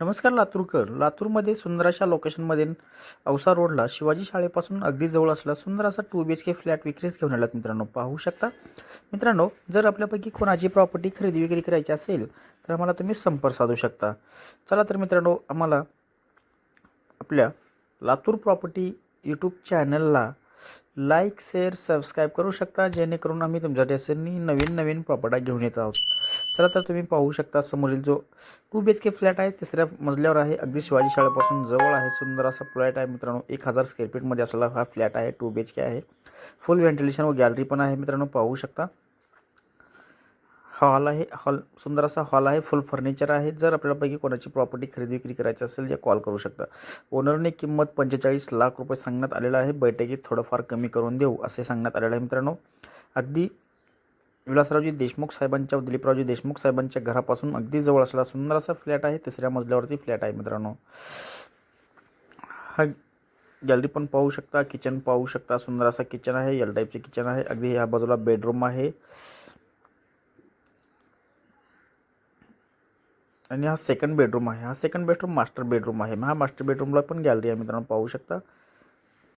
नमस्कार लातूरकर. लातूरमध्ये सुंदर अशा लोकेशनमध्ये औसा रोडला शिवाजी शाळेपासून अगदी जवळ असला सुंदर असा two B H K flat विक्रीस घेऊन आलात मित्रांनो. पाहू शकता? मित्रांनो जर आपल्यापैकी कोणाची प्रॉपर्टी खरेदी विक्री करायची असेल तर आम्हाला तुम्ही संपर्क साधू शकता. चला तर मित्रांनो आम्हाला आपल्या लातूर प्रॉपर्टी यूट्यूब चॅनलला लाईक शेअर सबस्क्राईब करू शकता जेणेकरून आम्ही तुमच्यासाठी असे नवीन नवीन प्रॉपर्ट्या घेऊन येत आहोत. चला तर तुम्ही पाहू शकता समोरील जो two B H K flat आहे तिसऱ्या मजल्यावर आहे. अगदी शिवाजी शाळेपासून जवळ आहे. सुंदर असा फ्लॅट आहे मित्रांनो. एक हजार स्क्वेअर फीटमध्ये असलेला हा फ्लॅट आहे. टू बी एच के आहे. फुल व्हेंटिलेशन व गॅलरी पण आहे मित्रांनो. पाहू शकता. हॉल आहे. हॉल सुंदर असा हॉल आहे. फुल फर्निचर आहे. जर आपल्यापैकी कोणाची प्रॉपर्टी खरेदी विक्री करायची असेल तर कॉल करू शकता. ओनरने किंमत पंचेचाळीस लाख रुपये सांगण्यात आलेलं आहे. बैठकीत थोडंफार कमी करून देऊ असे सांगण्यात आलेलं आहे मित्रांनो. अगदी विलासरावजी देशमुख साहेबांच्या दिलीपरावजी देशमुख साहेबांच्या घरापासून अगदी जवळ असलेला सुंदर असा फ्लॅट आहे तिसऱ्या मजल्यावरती फ्लॅट आहे मित्रांनो. हा गॅलरी पण पाहू शकता किचन पाहू शकता सुंदर असा किचन आहे एल टाईपचे किचन आहे अगदी ह्या बाजूला बेडरूम आहे. आणि हा सेकंड बेडरूम आहे हा सेकंड बेडरूम मास्टर बेडरूम आहे हा मास्टर बेडरूमला पण गॅलरी आहे मित्रांनो पाहू शकता.